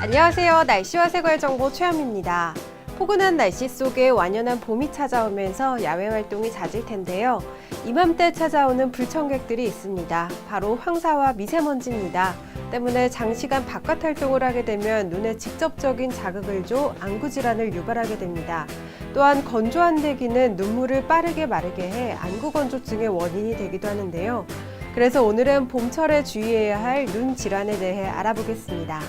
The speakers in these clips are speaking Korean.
안녕하세요. 날씨와 생활 정보 최현입니다. 포근한 날씨 속에 완연한 봄이 찾아오면서 야외 활동이 잦을 텐데요. 이맘때 찾아오는 불청객들이 있습니다. 바로 황사와 미세먼지입니다. 때문에 장시간 바깥 활동을 하게 되면 눈에 직접적인 자극을 줘 안구 질환을 유발하게 됩니다. 또한 건조한 대기는 눈물을 빠르게 마르게 해 안구 건조증의 원인이 되기도 하는데요. 그래서 오늘은 봄철에 주의해야 할 눈 질환에 대해 알아보겠습니다.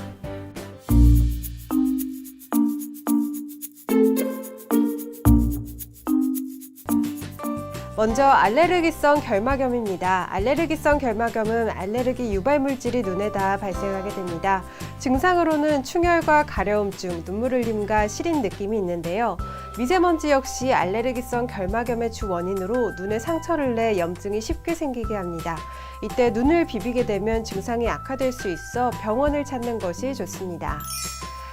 먼저 알레르기성 결막염입니다. 알레르기성 결막염은 알레르기 유발 물질이 눈에 닿아 발생하게 됩니다. 증상으로는 충혈과 가려움증, 눈물 흘림과 시린 느낌이 있는데요. 미세먼지 역시 알레르기성 결막염의 주 원인으로 눈에 상처를 내 염증이 쉽게 생기게 합니다. 이때 눈을 비비게 되면 증상이 악화될 수 있어 병원을 찾는 것이 좋습니다.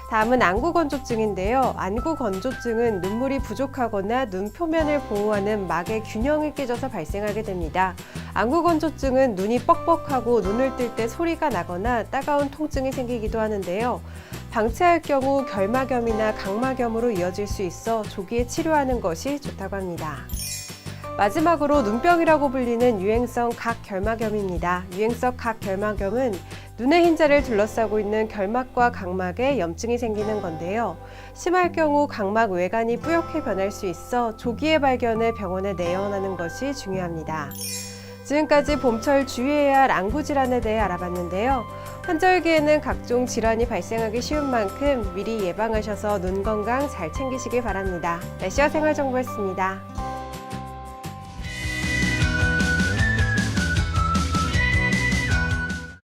다음은 안구 건조증인데요. 안구 건조증은 눈물이 부족하거나 눈 표면을 보호하는 막의 균형이 깨져서 발생하게 됩니다. 안구 건조증은 눈이 뻑뻑하고 눈을 뜰 때 소리가 나거나 따가운 통증이 생기기도 하는데요. 방치할 경우 결막염이나 각막염으로 이어질 수 있어 조기에 치료하는 것이 좋다고 합니다. 마지막으로 눈병이라고 불리는 유행성 각결막염입니다. 유행성 각결막염은 눈의 흰자를 둘러싸고 있는 결막과 각막에 염증이 생기는 건데요. 심할 경우 각막 외관이 뿌옇게 변할 수 있어 조기에 발견해 병원에 내원하는 것이 중요합니다. 지금까지 봄철 주의해야 할 안구 질환에 대해 알아봤는데요. 환절기에는 각종 질환이 발생하기 쉬운 만큼 미리 예방하셔서 눈 건강 잘 챙기시길 바랍니다. 날씨와 생활 정보였습니다.